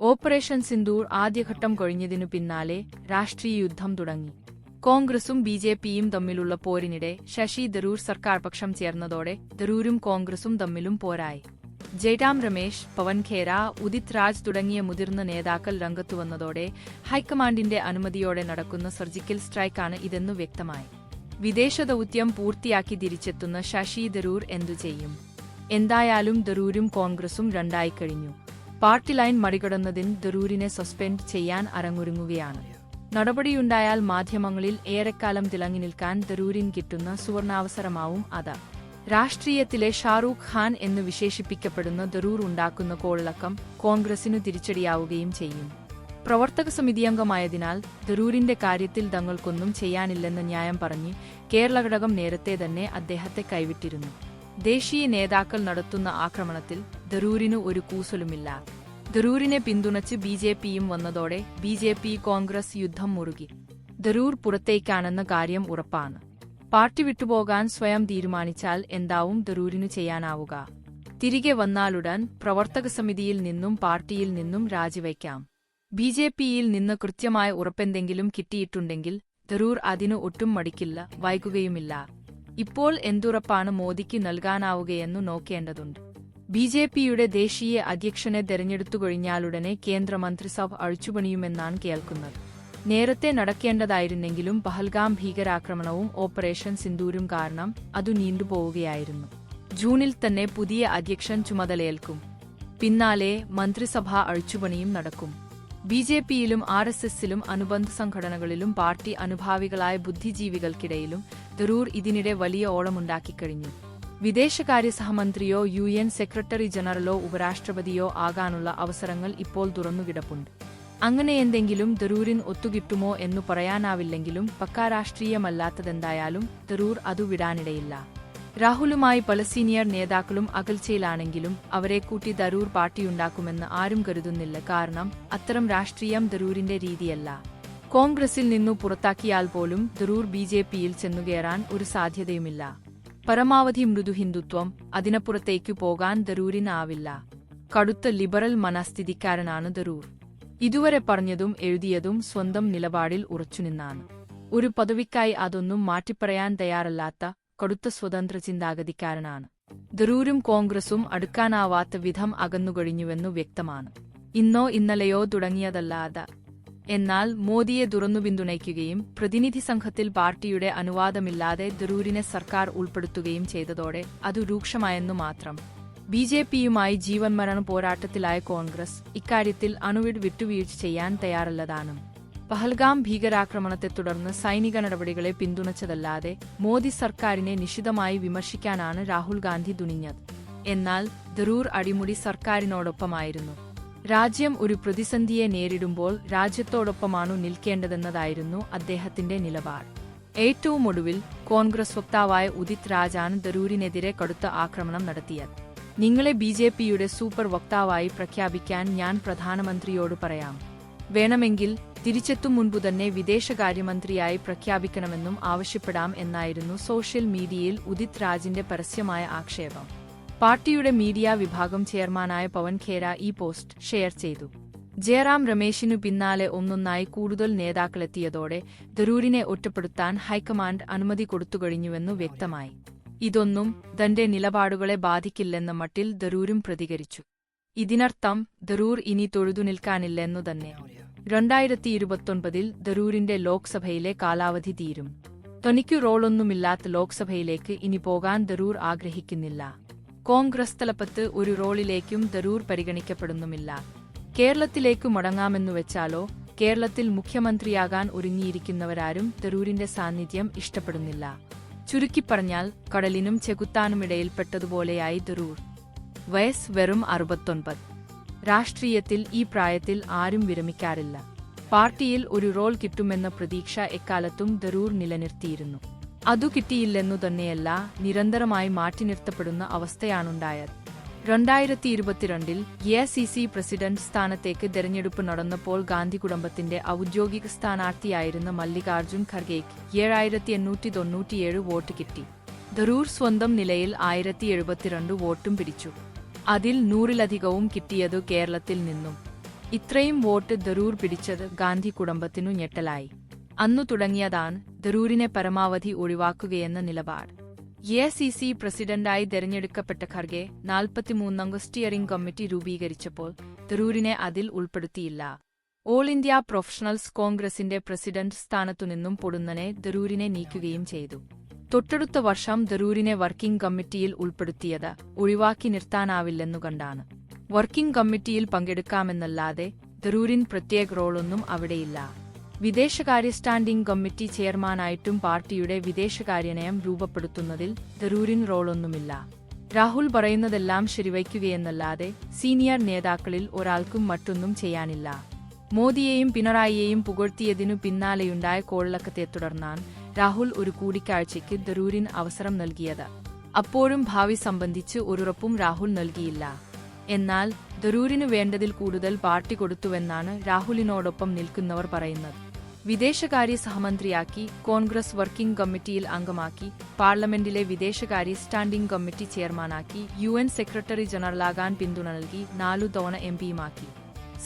Operation Sindoor ആദ്യഘട്ടം കഴിഞ്ഞതിനു പിന്നാലെ രാഷ്ട്രീയ യുദ്ധം തുടങ്ങി. കോൺഗ്രസും ബി ജെ പിയും തമ്മിലുള്ള പോരിനിടെ ശശി തരൂർ സർക്കാർ പക്ഷം ചേർന്നതോടെ തരൂരും കോൺഗ്രസും തമ്മിലും പോരായി. ജയറാം രമേശ് പവൻ ഖേര ഉദിത് രാജ് തുടങ്ങിയ മുതിർന്ന നേതാക്കൾ രംഗത്തുവന്നതോടെ ഹൈക്കമാൻഡിന്റെ അനുമതിയോടെ നടക്കുന്ന സർജിക്കൽ സ്ട്രൈക്കാണ് ഇതെന്നു വ്യക്തമായി. വിദേശ ദൗത്യം പൂർത്തിയാക്കി തിരിച്ചെത്തുന്ന ശശി തരൂർ എന്തു ചെയ്യും? എന്തായാലും തരൂരും കോൺഗ്രസും രണ്ടായി കഴിഞ്ഞു. പാർട്ടി ലൈൻ മറികടന്നതിന് ദരൂരിനെ സസ്പെൻഡ് ചെയ്യാൻ അരങ്ങൊരുങ്ങുകയാണ്. നടപടിയുണ്ടായാൽ മാധ്യമങ്ങളിൽ ഏറെക്കാലം തിളങ്ങി നിൽക്കാൻ ദരൂരിൻ കിട്ടുന്ന സുവർണാവസരമാവും അത്. രാഷ്ട്രീയത്തിലെ ഷാറൂഖ് ഖാൻ എന്ന് വിശേഷിപ്പിക്കപ്പെടുന്ന ദരൂർ ഉണ്ടാക്കുന്ന കോളിളക്കം കോൺഗ്രസിനു തിരിച്ചടിയാവുകയും ചെയ്യും. പ്രവർത്തക സമിതി അംഗമായതിനാൽ ദരൂരിന്റെ കാര്യത്തിൽ തങ്ങൾക്കൊന്നും ചെയ്യാനില്ലെന്ന് ന്യായം പറഞ്ഞ് കേരള ഘടകം നേരത്തെ തന്നെ അദ്ദേഹത്തെ കൈവിട്ടിരുന്നു. ദേശീയ നേതാക്കൾ നടത്തുന്ന ആക്രമണത്തിൽ ദരൂരിനു ഒരു കൂസലുമില്ല. ദരൂരിനെ പിന്തുണച്ച് ബി ജെ പിയും വന്നതോടെ ബി ജെ പി കോൺഗ്രസ് യുദ്ധം മുറുകി. ദരൂർ പുറത്തേക്കാണെന്ന കാര്യം ഉറപ്പാണ്. പാർട്ടി വിട്ടുപോകാൻ സ്വയം തീരുമാനിച്ചാൽ എന്താവും ദരൂരിനു ചെയ്യാനാവുക. തിരികെ വന്നാലുടൻ പ്രവർത്തക സമിതിയിൽ നിന്നും പാർട്ടിയിൽ നിന്നും രാജിവയ്ക്കാം. ബി ജെ പിയിൽ നിന്ന് കൃത്യമായ ഉറപ്പെന്തെങ്കിലും കിട്ടിയിട്ടുണ്ടെങ്കിൽ ദരൂർ അതിനു ഒട്ടും മടിക്കില്ല വൈകുകയുമില്ല. ഇപ്പോൾ എന്തുറപ്പാണ് മോദിക്ക് നൽകാനാവുകയെന്നു നോക്കേണ്ടതുണ്ട്. ബി ജെ പിയുടെ ദേശീയ അധ്യക്ഷനെ തെരഞ്ഞെടുത്തു കഴിഞ്ഞാലുടനെ കേന്ദ്രമന്ത്രിസഭ അഴിച്ചുപണിയുമെന്നാണ് കേൾക്കുന്നത്. നേരത്തെ നടക്കേണ്ടതായിരുന്നെങ്കിലും പഹൽഗാം ഭീകരാക്രമണവും ഓപ്പറേഷൻ സിന്ദൂരും കാരണം അതു നീണ്ടുപോവുകയായിരുന്നു. ജൂണിൽ തന്നെ പുതിയ അധ്യക്ഷൻ ചുമതലയേൽക്കും. പിന്നാലെ മന്ത്രിസഭാ അഴിച്ചുപണിയും നടക്കും. ബി ജെ പിയിലും ആർ എസ് എസിലും അനുബന്ധ സംഘടനകളിലും പാർട്ടി അനുഭാവികളായ ബുദ്ധിജീവികൾക്കിടയിലും തരൂർ ഇതിനിടെ വലിയ ഓളമുണ്ടാക്കിക്കഴിഞ്ഞു. വിദേശകാര്യ സഹമന്ത്രിയോ യു എൻ സെക്രട്ടറി ജനറലോ ഉപരാഷ്ട്രപതിയോ ആകാനുള്ള അവസരങ്ങൾ ഇപ്പോൾ തുറന്നുകിടപ്പുണ്ട്. അങ്ങനെ എന്തെങ്കിലും തരൂരിന് ഒത്തുകിട്ടുമോ എന്നു പറയാനാവില്ലെങ്കിലും പക്കാ രാഷ്ട്രീയമല്ലാത്തതെന്തായാലും തരൂർ അതു വിടാനിടയില്ല. രാഹുലുമായി പല സീനിയർ നേതാക്കളും അകൽച്ചയിലാണെങ്കിലും അവരെ കൂട്ടി തരൂർ പാർട്ടിയുണ്ടാക്കുമെന്ന് ആരും കരുതുന്നില്ല. കാരണം അത്തരം രാഷ്ട്രീയം തരൂരിന്റെ രീതിയല്ല. കോൺഗ്രസിൽ നിന്നു പുറത്താക്കിയാൽ പോലും തരൂർ ബി ജെ പിയിൽ ചെന്നുകയറാൻ ഒരു സാധ്യതയുമില്ല. പരമാവധി മൃദു ഹിന്ദുത്വം അതിനപ്പുറത്തേക്കു പോകാൻ ദരൂരിനാവില്ല കടുത്ത ലിബറൽ മനസ്ഥിതിക്കാരനാണ് ദരൂർ. ഇതുവരെ പറഞ്ഞതും എഴുതിയതും സ്വന്തം നിലപാടിൽ ഉറച്ചുനിന്നാണ് ഒരു പദവിക്കായി അതൊന്നും മാറ്റിപ്പറയാൻ തയ്യാറല്ലാത്ത കടുത്ത സ്വതന്ത്ര ചിന്താഗതിക്കാരനാണ്. ദരൂരും കോൺഗ്രസും അടുക്കാനാവാത്ത വിധം അകന്നുകഴിഞ്ഞുവെന്നു വ്യക്തമാണ്. ഇന്നോ ഇന്നലെയോ തുടങ്ങിയതല്ലാതെ എന്നാൽ മോദിയെ തുറന്നു പിന്തുണയ്ക്കുകയും പ്രതിനിധി സംഘത്തിൽ പാർട്ടിയുടെ അനുവാദമില്ലാതെ ദരൂരിനെ സർക്കാർ ഉൾപ്പെടുത്തുകയും ചെയ്തതോടെ അത് രൂക്ഷമായെന്നു മാത്രം. ബി ജെ പിയുമായി ജീവൻ മരണ പോരാട്ടത്തിലായ കോൺഗ്രസ് ഇക്കാര്യത്തിൽ അണുവിട് വിട്ടുവീഴ്ച ചെയ്യാൻ തയ്യാറല്ലതാണ്. പഹൽഗാം ഭീകരാക്രമണത്തെ തുടർന്ന് സൈനിക നടപടികളെ പിന്തുണച്ചതല്ലാതെ മോദി സർക്കാരിനെ നിശിതമായി വിമർശിക്കാനാണ് രാഹുൽ ഗാന്ധി തുനിഞ്ഞത്. എന്നാൽ ദരൂർ അടിമുടി സർക്കാരിനോടൊപ്പമായിരുന്നു. രാജ്യം ഒരു പ്രതിസന്ധിയെ നേരിടുമ്പോൾ രാജ്യത്തോടൊപ്പമാണു നിൽക്കേണ്ടതെന്നതായിരുന്നു അദ്ദേഹത്തിന്റെ നിലപാട്. ഏറ്റവും ഒടുവിൽ കോൺഗ്രസ് വക്താവായ ഉദിത് രാജാണ് ദരൂരിനെതിരെ കടുത്ത ആക്രമണം നടത്തിയത്. നിങ്ങളെ ബി ജെ പിയുടെ സൂപ്പർ വക്താവായി പ്രഖ്യാപിക്കാൻ ഞാൻ പ്രധാനമന്ത്രിയോട് പറയാം. വേണമെങ്കിൽ തിരിച്ചെത്തും മുൻപു തന്നെ വിദേശകാര്യമന്ത്രിയായി പ്രഖ്യാപിക്കണമെന്നും ആവശ്യപ്പെടാം എന്നായിരുന്നു സോഷ്യൽ മീഡിയയിൽ ഉദിത് രാജിന്റെ പരസ്യമായ ആക്ഷേപം. പാർട്ടിയുടെ മീഡിയ വിഭാഗം ചെയർമാനായ പവൻ ഖേര ഈ പോസ്റ്റ് ഷെയർ ചെയ്തു. ജയറാം രമേശിനു പിന്നാലെ ഒന്നൊന്നായി കൂടുതൽ നേതാക്കളെത്തിയതോടെ ദരൂരിനെ ഒറ്റപ്പെടുത്താൻ ഹൈക്കമാൻഡ് അനുമതി കൊടുത്തുകഴിഞ്ഞുവെന്നു വ്യക്തമായി. ഇതൊന്നും തന്റെ നിലപാടുകളെ ബാധിക്കില്ലെന്ന മട്ടിൽ ദരൂരും പ്രതികരിച്ചു. ഇതിനർത്ഥം ദരൂർ ഇനി തൊഴുതു നിൽക്കാനില്ലെന്നു തന്നെ. രണ്ടായിരത്തി ഇരുപത്തൊൻപതിൽ ദരൂരിന്റെ ലോക്സഭയിലെ കാലാവധി തീരും. തനിക്കു റോളൊന്നുമില്ലാത്ത ലോക്സഭയിലേക്ക് ഇനി പോകാൻ ദരൂർ ആഗ്രഹിക്കുന്നില്ല. കോൺഗ്രസ് തലപ്പത്ത് ഒരു റോളിലേക്കും തരൂർ പരിഗണിക്കപ്പെടുന്നുമില്ല. കേരളത്തിലേക്കു മടങ്ങാമെന്നു വെച്ചാലോ കേരളത്തിൽ മുഖ്യമന്ത്രിയാകാൻ ഒരുങ്ങിയിരിക്കുന്നവരാരും തരൂരിന്റെ സാന്നിധ്യം ഇഷ്ടപ്പെടുന്നില്ല. ചുരുക്കിപ്പറഞ്ഞാൽ കടലിനും ചെകുത്താനുമിടയിൽപ്പെട്ടതുപോലെയായി തരൂർ. വയസ് വെറും അറുപത്തൊൻപത്. രാഷ്ട്രീയത്തിൽ ഈ പ്രായത്തിൽ ആരും വിരമിക്കാറില്ല. പാർട്ടിയിൽ ഒരു റോൾ കിട്ടുമെന്ന പ്രതീക്ഷ എക്കാലത്തും ദരൂർ നിലനിർത്തിയിരുന്നു. അതു കിട്ടിയില്ലെന്നു തന്നെയല്ല നിരന്തരമായി മാറ്റി നിർത്തപ്പെടുന്ന അവസ്ഥയാണുണ്ടായത്. രണ്ടായിരത്തി ഇരുപത്തിരണ്ടിൽ എ സി സി പ്രസിഡന്റ് സ്ഥാനത്തേക്ക് തെരഞ്ഞെടുപ്പ് നടന്നപ്പോൾ ഗാന്ധി കുടുംബത്തിന്റെ ഔദ്യോഗിക സ്ഥാനാർത്ഥിയായിരുന്ന മല്ലികാർജുൻ ഖർഗെയ്ക്ക് ഏഴായിരത്തി എണ്ണൂറ്റി തൊണ്ണൂറ്റിയേഴ് വോട്ട് കിട്ടി. ധരൂർ സ്വന്തം നിലയിൽ ആയിരത്തി എഴുപത്തിരണ്ട് വോട്ടും പിടിച്ചു. അതിൽ നൂറിലധികവും കിട്ടിയതു കേരളത്തിൽ നിന്നും. ഇത്രയും വോട്ട് ധരൂർ പിടിച്ചത് ഗാന്ധി കുടുംബത്തിനു ഞെട്ടലായി. അന്നു തുടങ്ങിയതാണ് ദരൂരിനെ പരമാവധി ഒഴിവാക്കുകയെന്ന നിലപാട്. എ സി സി പ്രസിഡന്റായി തെരഞ്ഞെടുക്കപ്പെട്ട ഖർഗെ നാൽപ്പത്തിമൂന്നംഗ സ്റ്റിയറിംഗ് കമ്മിറ്റി രൂപീകരിച്ചപ്പോൾ തരൂരിനെ അതിൽ ഉൾപ്പെടുത്തിയില്ല. ഓൾ ഇന്ത്യ പ്രൊഫഷണൽസ് കോൺഗ്രസിന്റെ പ്രസിഡന്റ് സ്ഥാനത്തുനിന്നും പൊടുന്നനെ ദരൂരിനെ നീക്കുകയും ചെയ്തു. തൊട്ടടുത്ത വർഷം ദരൂരിനെ വർക്കിംഗ് കമ്മിറ്റിയിൽ ഉൾപ്പെടുത്തിയത് ഒഴിവാക്കി നിർത്താനാവില്ലെന്നു കണ്ടാണ്. വർക്കിംഗ് കമ്മിറ്റിയിൽ പങ്കെടുക്കാമെന്നല്ലാതെ ദരൂരിൻ പ്രത്യേക റോളൊന്നും അവിടെയില്ല. വിദേശകാര്യ സ്റ്റാൻഡിംഗ് കമ്മിറ്റി ചെയർമാനായിട്ടും പാർട്ടിയുടെ വിദേശകാര്യനയം രൂപപ്പെടുത്തുന്നതിൽ ദരൂരിൻ റോളൊന്നുമില്ല. രാഹുൽ പറയുന്നതെല്ലാം ശരിവയ്ക്കുകയെന്നല്ലാതെ സീനിയർ നേതാക്കളിൽ ഒരാൾക്കും മറ്റൊന്നും ചെയ്യാനില്ല. മോദിയെയും പിണറായിയെയും പുകഴ്ത്തിയതിനു പിന്നാലെയുണ്ടായ കോളിളക്കത്തെ തുടർന്നാണ് രാഹുൽ ഒരു കൂടിക്കാഴ്ചയ്ക്ക് ദരൂരിന് അവസരം നൽകിയത്. അപ്പോഴും ഭാവി സംബന്ധിച്ച് ഒരുറപ്പും രാഹുൽ നൽകിയില്ല. എന്നാൽ ദരൂരിന് വേണ്ടതിൽ കൂടുതൽ പാർട്ടി കൊടുത്തുവെന്നാണ് രാഹുലിനോടൊപ്പം നിൽക്കുന്നവർ പറയുന്നത്. വിദേശകാര്യ സഹമന്ത്രിയാക്കി കോൺഗ്രസ് വർക്കിംഗ് കമ്മിറ്റിയിൽ അംഗമാക്കി പാർലമെന്റിലെ വിദേശകാര്യ സ്റ്റാൻഡിംഗ് കമ്മിറ്റി ചെയർമാനാക്കി യു എൻ സെക്രട്ടറി ജനറലാകാൻ പിന്തുണ നൽകി നാലു തവണ എം പിയുമാക്കി.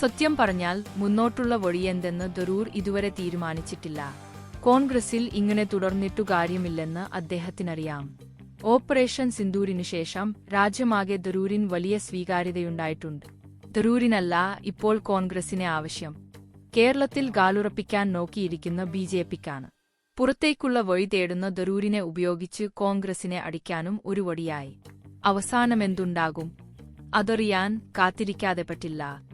സത്യം പറഞ്ഞാൽ മുന്നോട്ടുള്ള വഴിയെന്തെന്ന് ദരൂർ ഇതുവരെ തീരുമാനിച്ചിട്ടില്ല. കോൺഗ്രസിൽ ഇങ്ങനെ തുടർന്നിട്ടു കാര്യമില്ലെന്ന് അദ്ദേഹത്തിനറിയാം. ഓപ്പറേഷൻ സിന്ദൂരിനു ശേഷം രാജ്യമാകെ ദരൂരിൻ വലിയ സ്വീകാര്യതയുണ്ടായിട്ടുണ്ട്. ദരൂരിനല്ല ഇപ്പോൾ കോൺഗ്രസിനെ ആവശ്യം. കേരളത്തിൽ ഗാലുറപ്പിക്കാൻ നോക്കിയിരിക്കുന്ന ബി ജെ പിക്കാണ്. പുറത്തേക്കുള്ള വഴി തേടുന്ന ദരൂരിനെ ഉപയോഗിച്ച് കോൺഗ്രസിനെ അടിക്കാനും ഒരു വടിയായി അവസാനമെന്തുണ്ടാകും? അതറിയാൻ കാത്തിരിക്കാതെ പറ്റില്ല.